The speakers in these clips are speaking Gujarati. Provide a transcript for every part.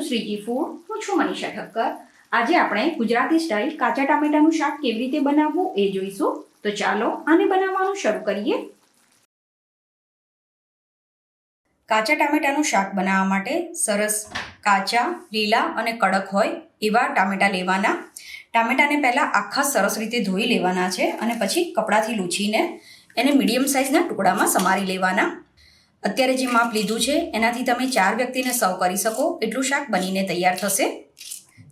ટુ શ્રીજી ફૂડ, હું છું મનીષા ઠક્કર. આજે આપણે ગુજરાતી સ્ટાઇલ કાચા ટામેટાનું શાક કેવી રીતે બનાવવું એ જોઈશું. તો ચાલો આને બનાવવાનું શરૂ કરીએ. કાચા ટામેટાનું શાક બનાવવા માટે સરસ કાચા, લીલા અને કડક હોય એવા ટામેટા લેવાના. ટામેટાને પહેલાં આખા સરસ રીતે ધોઈ લેવાના છે અને પછી કપડાથી લૂછીને એને મીડિયમ સાઇઝના ટુકડામાં સમારી લેવાના. અત્યારે જે માપ લીધું છે, એનાથી તમે ચાર વ્યક્તિને સર્વ કરી શકો, એટલું શાક બનીને તૈયાર થશે.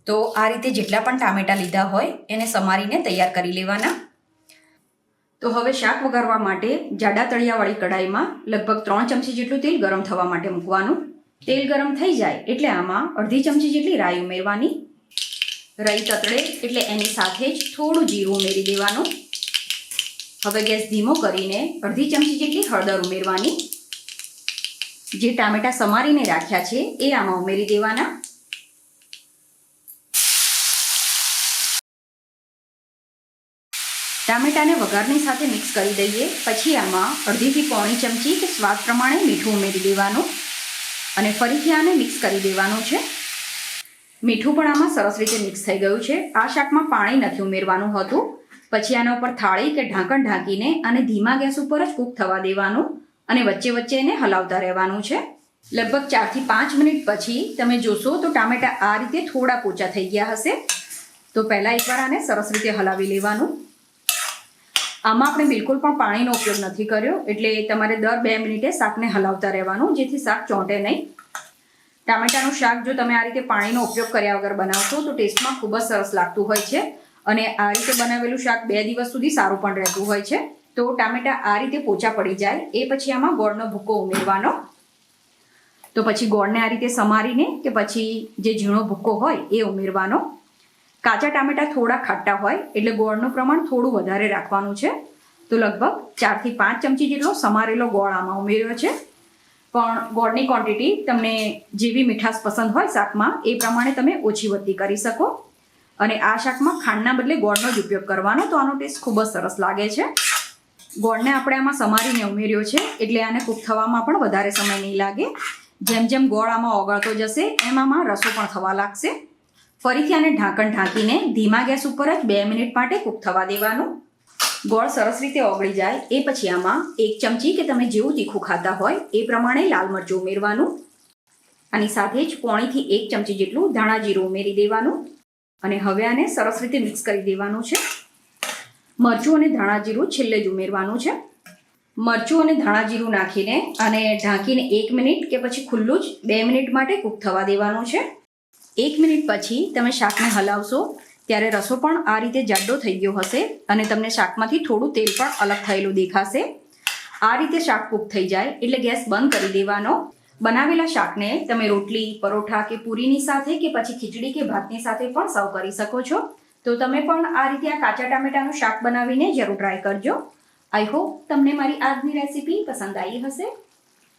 તો આ રીતે જેટલા પણ ટામેટાં લીધા હોય, એને સમારીને તૈયાર કરી લેવાના. તો હવે શાક વઘારવા માટે જાડા તળિયાવાળી કઢાઈમાં લગભગ ત્રણ ચમચી જેટલું તેલ ગરમ થવા માટે મૂકવાનું. તેલ ગરમ થઈ જાય એટલે આમાં અડધી ચમચી જેટલી રાઈ ઉમેરવાની. રાઈ તતડે એટલે એની સાથે જ થોડું જીરું ઉમેરી દેવાનું. હવે ગેસ ધીમો કરીને અડધી ચમચી જેટલી હળદર ઉમેરવાની. જે ટામેટા સમારીને રાખ્યા છે, એ આમાં ઉમેરી દેવાના. ટામેટાને વઘારની સાથે મિક્સ કરી દઈએ, પછી આમાં અડધીથી પોણી ચમચી કે સ્વાદ પ્રમાણે મીઠું ઉમેરી દેવાનું અને ફરીથી આને મિક્સ કરી દેવાનું છે. મીઠું પણ આમાં સરસ રીતે મિક્સ થઈ ગયું છે. આ શાકમાં પાણી નથી ઉમેરવાનું હતું. પછી આના ઉપર થાળી કે ઢાંકણ ઢાંકીને અને ધીમા ગેસ ઉપર જ કૂક થવા દેવાનું. અને વચ્ચે વચ્ચે એને હલાવતા રહેવાનું છે. લગભગ ચારથી પાંચ મિનિટ પછી તમે જોશો તો ટામેટા આ રીતે થોડા પોચા થઈ ગયા હશે. તો પહેલાં એકવાર આને સરસ રીતે હલાવી લેવાનું. આમાં આપણે બિલકુલ પણ પાણીનો ઉપયોગ નથી કર્યો, એટલે તમારે દર બે મિનિટે શાકને હલાવતા રહેવાનું, જેથી શાક ચોંટે નહીં. ટામેટાનું શાક જો તમે આ રીતે પાણીનો ઉપયોગ કર્યા વગર બનાવશો, તો ટેસ્ટમાં ખૂબ જ સરસ લાગતું હોય છે. અને આ રીતે બનાવેલું શાક બે દિવસ સુધી સારું પણ રહેતું હોય છે. તો ટામેટા આ રીતે પોચા પડી જાય. એ પછી આમાં ગોળનો ભૂકો ઉમેરવાનો. તો પછી ગોળને આ રીતે સમારીને કે પછી જે ઝીણો ભૂકો હોય એ ઉમેરવાનો. કાચા ટામેટા થોડા ખાટા હોય એટલે ગોળનું પ્રમાણ થોડું વધારે રાખવાનું છે. તો લગભગ ચારથી પાંચ ચમચી જેટલો સમારેલો ગોળ આમાં ઉમેર્યો છે. પણ ગોળની ક્વોન્ટિટી તમને જેવી મીઠાશ પસંદ હોય શાકમાં, એ પ્રમાણે તમે ઓછી વધતી કરી શકો. અને આ શાકમાં ખાંડના બદલે ગોળનો જ ઉપયોગ કરવાનો. તો આનો ટેસ્ટ ખૂબ જ સરસ લાગે છે. ગોળને આપણે આમાં સમારીને ઉમેર્યો છે, એટલે આને કૂક થવામાં પણ વધારે સમય નહીં લાગે. જેમ જેમ ગોળ આમાં ઓગળતો જશે, એમ આમાં રસો પણ થવા લાગશે. ફરીથી આને ઢાંકણ ઢાંકીને ધીમા ગેસ ઉપર જ બે મિનિટ માટે કૂક થવા દેવાનું. ગોળ સરસ રીતે ઓગળી જાય, એ પછી આમાં એક ચમચી કે તમે જેવું તીખું ખાતા હોય, એ પ્રમાણે લાલ મરચું ઉમેરવાનું. આની સાથે જ પોણીથી એક ચમચી જેટલું ધાણા જીરું ઉમેરી દેવાનું. અને હવે આને સરસ રીતે મિક્સ કરી દેવાનું છે. મરચું અને ધાણા જીરું છેલ્લે જ ઉમેરવાનું છે. મરચું અને ધાણા જીરું નાખીને અને ઢાંકીને એક મિનિટ કે પછી ખુલ્લું જ બે મિનિટ માટે કૂક થવા દેવાનું છે. એક મિનિટ પછી તમે શાકને હલાવશો, ત્યારે રસો પણ આ રીતે જાડો થઈ ગયો હશે અને તમને શાકમાંથી થોડું તેલ પણ અલગ થયેલું દેખાશે. આ રીતે શાક કૂક થઈ જાય એટલે ગેસ બંધ કરી દેવાનો. બનાવેલા શાકને તમે રોટલી, પરોઠા કે પૂરીની સાથે કે પછી ખીચડી કે ભાતની સાથે પણ સર્વ કરી શકો છો. તો તમે પણ આ રીતે આ કાચા ટામેટાનું શાક બનાવીને જરૂર ટ્રાય કરજો. આઈ હોપ તમને મારી આજની રેસીપી પસંદ આવી હશે.